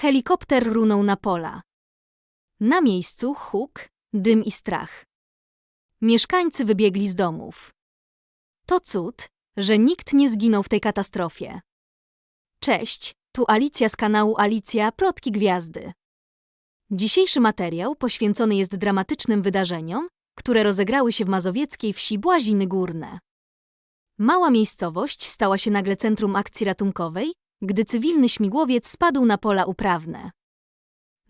Helikopter runął na pola. Na miejscu huk, dym i strach. Mieszkańcy wybiegli z domów. To cud, że nikt nie zginął w tej katastrofie. Cześć, tu Alicja z kanału Alicja Plotki Gwiazdy. Dzisiejszy materiał poświęcony jest dramatycznym wydarzeniom, które rozegrały się w mazowieckiej wsi Błaziny Górne. Mała miejscowość stała się nagle centrum akcji ratunkowej, gdy cywilny śmigłowiec spadł na pola uprawne.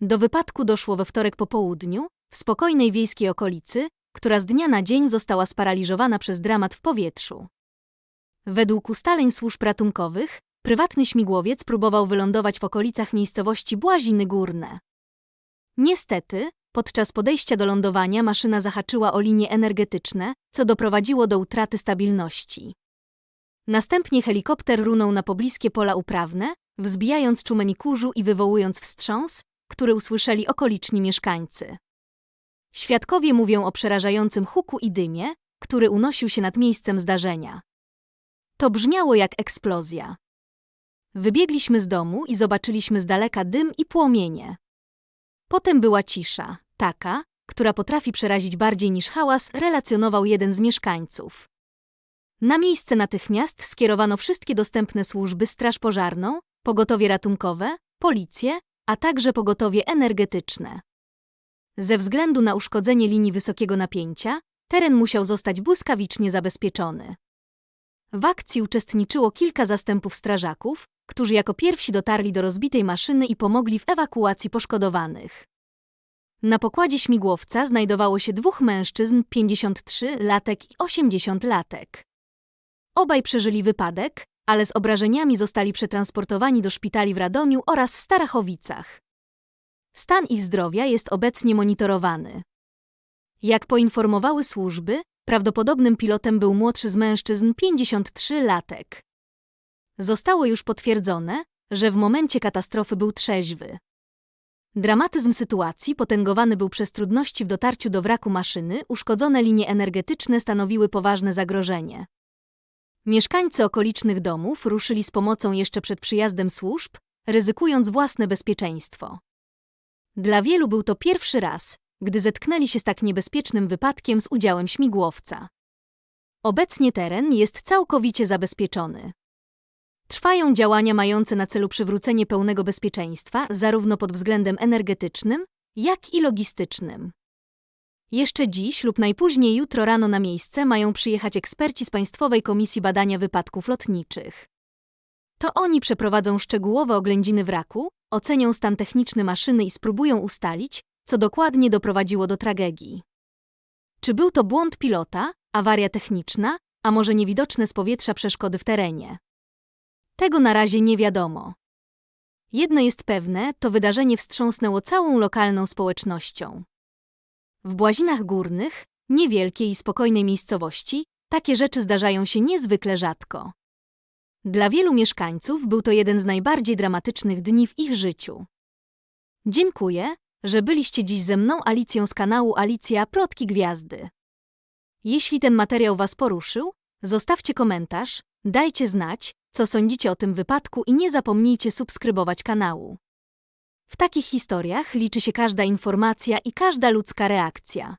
Do wypadku doszło we wtorek po południu, w spokojnej wiejskiej okolicy, która z dnia na dzień została sparaliżowana przez dramat w powietrzu. Według ustaleń służb ratunkowych, prywatny śmigłowiec próbował wylądować w okolicach miejscowości Błaziny Górne. Niestety, podczas podejścia do lądowania maszyna zahaczyła o linie energetyczne, co doprowadziło do utraty stabilności. Następnie helikopter runął na pobliskie pola uprawne, wzbijając czumeń kurzu i wywołując wstrząs, który usłyszeli okoliczni mieszkańcy. Świadkowie mówią o przerażającym huku i dymie, który unosił się nad miejscem zdarzenia. To brzmiało jak eksplozja. Wybiegliśmy z domu i zobaczyliśmy z daleka dym i płomienie. Potem była cisza, taka, która potrafi przerazić bardziej niż hałas, relacjonował jeden z mieszkańców. Na miejsce natychmiast skierowano wszystkie dostępne służby straż pożarną, pogotowie ratunkowe, policję, a także pogotowie energetyczne. Ze względu na uszkodzenie linii wysokiego napięcia, teren musiał zostać błyskawicznie zabezpieczony. W akcji uczestniczyło kilka zastępów strażaków, którzy jako pierwsi dotarli do rozbitej maszyny i pomogli w ewakuacji poszkodowanych. Na pokładzie śmigłowca znajdowało się dwóch mężczyzn 53 latek i 80 latek. Obaj przeżyli wypadek, ale z obrażeniami zostali przetransportowani do szpitali w Radomiu oraz Starachowicach. Stan ich zdrowia jest obecnie monitorowany. Jak poinformowały służby, prawdopodobnym pilotem był młodszy z mężczyzn 53 latek. Zostało już potwierdzone, że w momencie katastrofy był trzeźwy. Dramatyzm sytuacji potęgowany był przez trudności w dotarciu do wraku maszyny, uszkodzone linie energetyczne stanowiły poważne zagrożenie. Mieszkańcy okolicznych domów ruszyli z pomocą jeszcze przed przyjazdem służb, ryzykując własne bezpieczeństwo. Dla wielu był to pierwszy raz, gdy zetknęli się z tak niebezpiecznym wypadkiem z udziałem śmigłowca. Obecnie teren jest całkowicie zabezpieczony. Trwają działania mające na celu przywrócenie pełnego bezpieczeństwa zarówno pod względem energetycznym, jak i logistycznym. Jeszcze dziś lub najpóźniej jutro rano na miejsce mają przyjechać eksperci z Państwowej Komisji Badania Wypadków Lotniczych. To oni przeprowadzą szczegółowe oględziny wraku, ocenią stan techniczny maszyny i spróbują ustalić, co dokładnie doprowadziło do tragedii. Czy był to błąd pilota, awaria techniczna, a może niewidoczne z powietrza przeszkody w terenie? Tego na razie nie wiadomo. Jedno jest pewne, to wydarzenie wstrząsnęło całą lokalną społecznością. W Błazinach Górnych, niewielkiej i spokojnej miejscowości, takie rzeczy zdarzają się niezwykle rzadko. Dla wielu mieszkańców był to jeden z najbardziej dramatycznych dni w ich życiu. Dziękuję, że byliście dziś ze mną Alicją z kanału Alicja Plotki Gwiazdy. Jeśli ten materiał Was poruszył, zostawcie komentarz, dajcie znać, co sądzicie o tym wypadku i nie zapomnijcie subskrybować kanału. W takich historiach liczy się każda informacja i każda ludzka reakcja.